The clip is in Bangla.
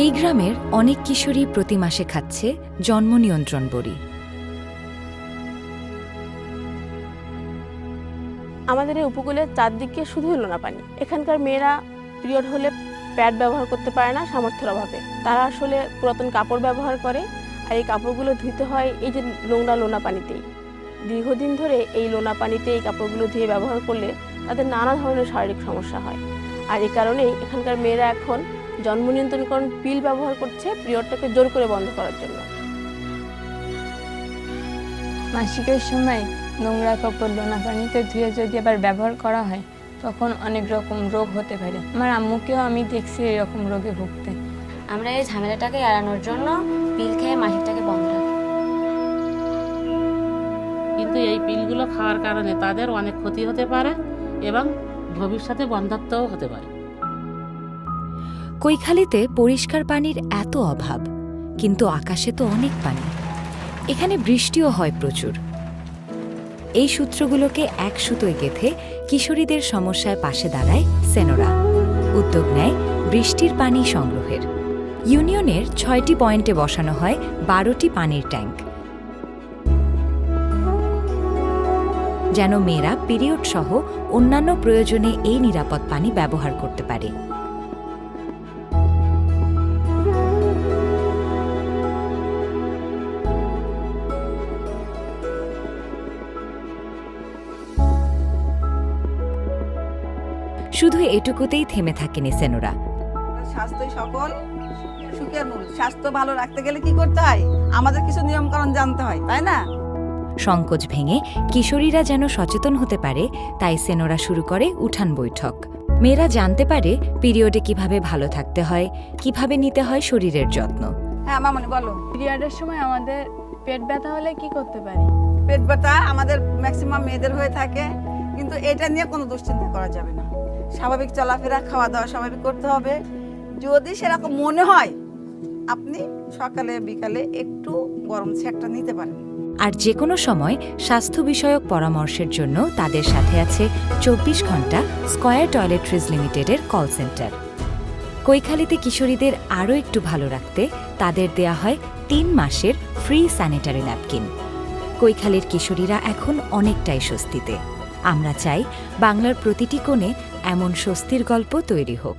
এই গ্রামের অনেক কিশোরী প্রতি মাসে খাচ্ছে জন্ম নিয়ন্ত্রণ বড়ি। আমাদের এই উপকূলের চারদিকে শুধুই লোনা পানি। এখানকার মেয়েরা পিরিয়ড হলে প্যাড ব্যবহার করতে পারে না সামর্থ্যের অভাবে। তারা আসলে পুরাতন কাপড় ব্যবহার করে আর এই কাপড়গুলো ধুইতে হয় এই যে নোংরা লোনা পানিতেই। দীর্ঘদিন ধরে এই লোনা পানিতে এই কাপড়গুলো ধুয়ে ব্যবহার করলে তাদের নানা ধরনের শারীরিক সমস্যা হয়। আর এই কারণেই এখানকার মেয়েরা এখন জন্ম নিয়ন্ত্রণকরণ পিল ব্যবহার করছে পিরিয়ডটাকে জোর করে বন্ধ করার জন্য। মাসিকের সময় নোংরা কাপড় লোনা পানিতে ধুয়ে যদি আবার ব্যবহার করা হয় তখন অনেক রকম রোগ হতে পারে। আমার আম্মুকেও আমি দেখছি এরকম রোগে ভুগতে। আমরা এই ঝামেলাটাকে এড়ানোর জন্য পিল খেয়ে মাসিকটাকে বন্ধ রাখি। কিন্তু এই পিলগুলো খাওয়ার কারণে তাদের অনেক ক্ষতি হতে পারে এবং ভবিষ্যতে বন্ধাত্মও হতে পারে। কৈখালিতে পরিষ্কার পানির এত অভাব, কিন্তু আকাশে তো অনেক পানি। এখানে বৃষ্টিও হয় প্রচুর। এই সূত্রগুলোকে এক সুতোয় গেথে কিশোরীদের সমস্যায় পাশে দাঁড়ায় সেনোরা। উদ্যোগ নেয় বৃষ্টির পানি সংগ্রহের। ইউনিয়নের ছয়টি পয়েন্টে বসানো হয় বারোটি পানির ট্যাঙ্ক। যেন মেয়েরা পিরিয়ড সহ অন্যান্য প্রয়োজনে এই নিরাপদ পানি ব্যবহার করতে পারে। শুধু এটুকুতেই থেমে থাকেনি সেনোরা। স্বাস্থ্যই সকল সুখের মূল স্বাস্থ্য ভালো রাখতে গেলে কি করতে হয়? আমাদের কিছু নিয়মকানুন জানতে হয় তাই না? সংকোচ ভেঙে কিশোরীরা যেন সচেতন হতে পারে তাই সেনোরা শুরু করে উঠান বৈঠক। মেয়েরা জানতে পারে পিরিয়ডে কীভাবে ভালো থাকতে হয় কীভাবে নিতে হয় শরীরের যত্ন। হ্যাঁ মামনি বলো। পিরিয়ডের সময় আমাদের পেট ব্যথা হলে কি করতে পারি? পেট ব্যথা আমাদের ম্যাক্সিমাম মেয়েদের হয়ে থাকে কিন্তু এটা নিয়ে কোনো দুশ্চিন্তা করা যাবে না। স্বাভাবিক চলাফেরা খাওয়া দাওয়া স্বাভাবিক করতে হবে। যদি সেরকম মনে হয়, আপনি সকালে, বিকালে একটু গরম সেকটা নিতে পারেন। আর যে কোনো সময় স্বাস্থ্য বিষয়ক পরামর্শের জন্য তাদের সাথে আছে চব্বিশ ঘণ্টা স্কয়ার টয়লেট্রিজ লিমিটেডের কল সেন্টার। কৈখালিতে কিশোরীদের আরও একটু ভালো রাখতে তাদের দেয়া হয় তিন মাসের ফ্রি স্যানিটারি ন্যাপকিন। কৈখালির কিশোরীরা এখন অনেকটাই স্বস্তিতে। আমরা চাই বাংলার প্রতিটি কোণে এমন স্বস্তির গল্প তৈরি হোক।